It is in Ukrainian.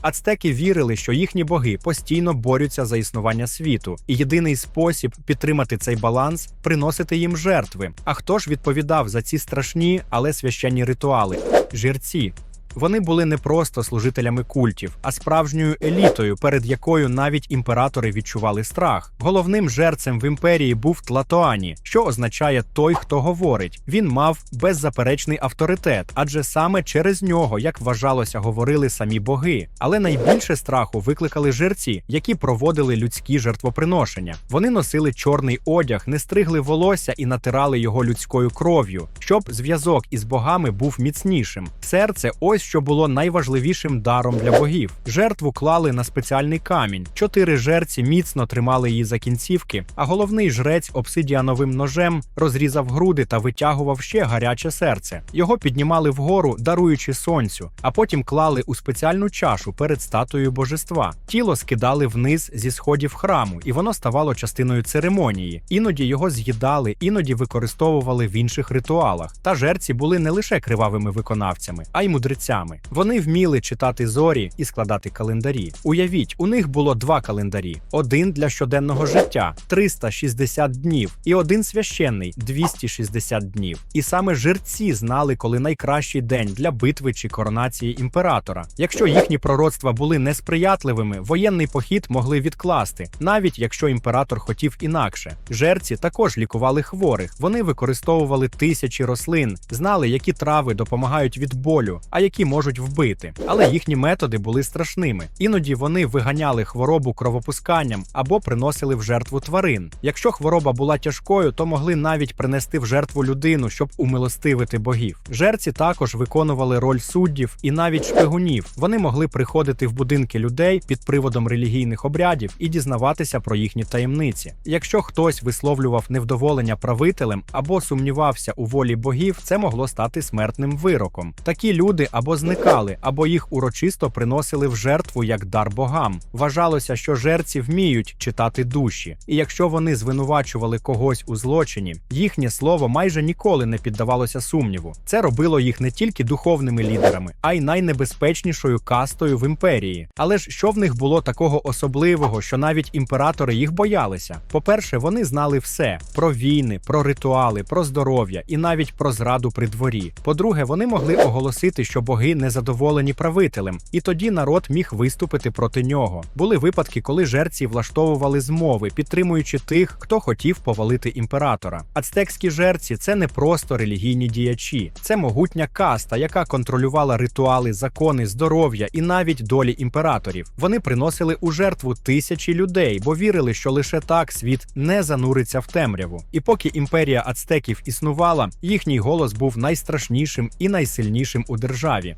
Ацтеки вірили, що їхні боги постійно борються за існування світу, і єдиний спосіб підтримати цей баланс приносити їм жертви. А хто ж відповідав за ці страшні, але священні ритуали? Жерці. Вони були не просто служителями культів, а справжньою елітою, перед якою навіть імператори відчували страх. Головним жерцем в імперії був Тлатоані, що означає той, хто говорить. Він мав беззаперечний авторитет, адже саме через нього, як вважалося, говорили самі боги. Але найбільше страху викликали жерці, які проводили людські жертвоприношення. Вони носили чорний одяг, не стригли волосся і натирали його людською кров'ю, щоб зв'язок із богами був міцнішим. Серце ось що було найважливішим даром для богів. Жертву клали на спеціальний камінь. Чотири жерці міцно тримали її за кінцівки, а головний жрець обсидіановим ножем розрізав груди та витягував ще гаряче серце. Його піднімали вгору, даруючи сонцю, а потім клали у спеціальну чашу перед статуєю божества. Тіло скидали вниз зі сходів храму, і воно ставало частиною церемонії. Іноді його з'їдали, іноді використовували в інших ритуалах. Та жерці були не лише кривавими виконавцями, а й мудрецями. Вони вміли читати зорі і складати календарі. Уявіть, у них було два календарі: один для щоденного життя 360 днів, і один священний 260 днів. І саме жерці знали, коли найкращий день для битви чи коронації імператора. Якщо їхні пророцтва були несприятливими, воєнний похід могли відкласти, навіть якщо імператор хотів інакше. Жерці також лікували хворих. Вони використовували тисячі рослин, знали, які трави допомагають від болю, а які можуть вбити. Але їхні методи були страшними. Іноді вони виганяли хворобу кровопусканням або приносили в жертву тварин. Якщо хвороба була тяжкою, то могли навіть принести в жертву людину, щоб умилостивити богів. Жерці також виконували роль суддів і навіть шпигунів. Вони могли приходити в будинки людей під приводом релігійних обрядів і дізнаватися про їхні таємниці. Якщо хтось висловлював невдоволення правителем або сумнівався у волі богів, це могло стати смертним вироком. Такі люди або зникали, або їх урочисто приносили в жертву як дар богам. Вважалося, що жерці вміють читати душі, і якщо вони звинувачували когось у злочині, їхнє слово майже ніколи не піддавалося сумніву. Це робило їх не тільки духовними лідерами, а й найнебезпечнішою кастою в імперії. Але ж що в них було такого особливого, що навіть імператори їх боялися? По-перше, вони знали все про війни, про ритуали, про здоров'я і навіть про зраду при дворі. По-друге, вони могли оголосити, що боги незадоволені правителем, і тоді народ міг виступити проти нього. Були випадки, коли жерці влаштовували змови, підтримуючи тих, хто хотів повалити імператора. Ацтекські жерці це не просто релігійні діячі, це могутня каста, яка контролювала ритуали, закони, здоров'я і навіть долі імператорів. Вони приносили у жертву тисячі людей, бо вірили, що лише так світ не зануриться в темряву. І поки імперія ацтеків існувала, їхній голос був найстрашнішим і найсильнішим у державі. Львові.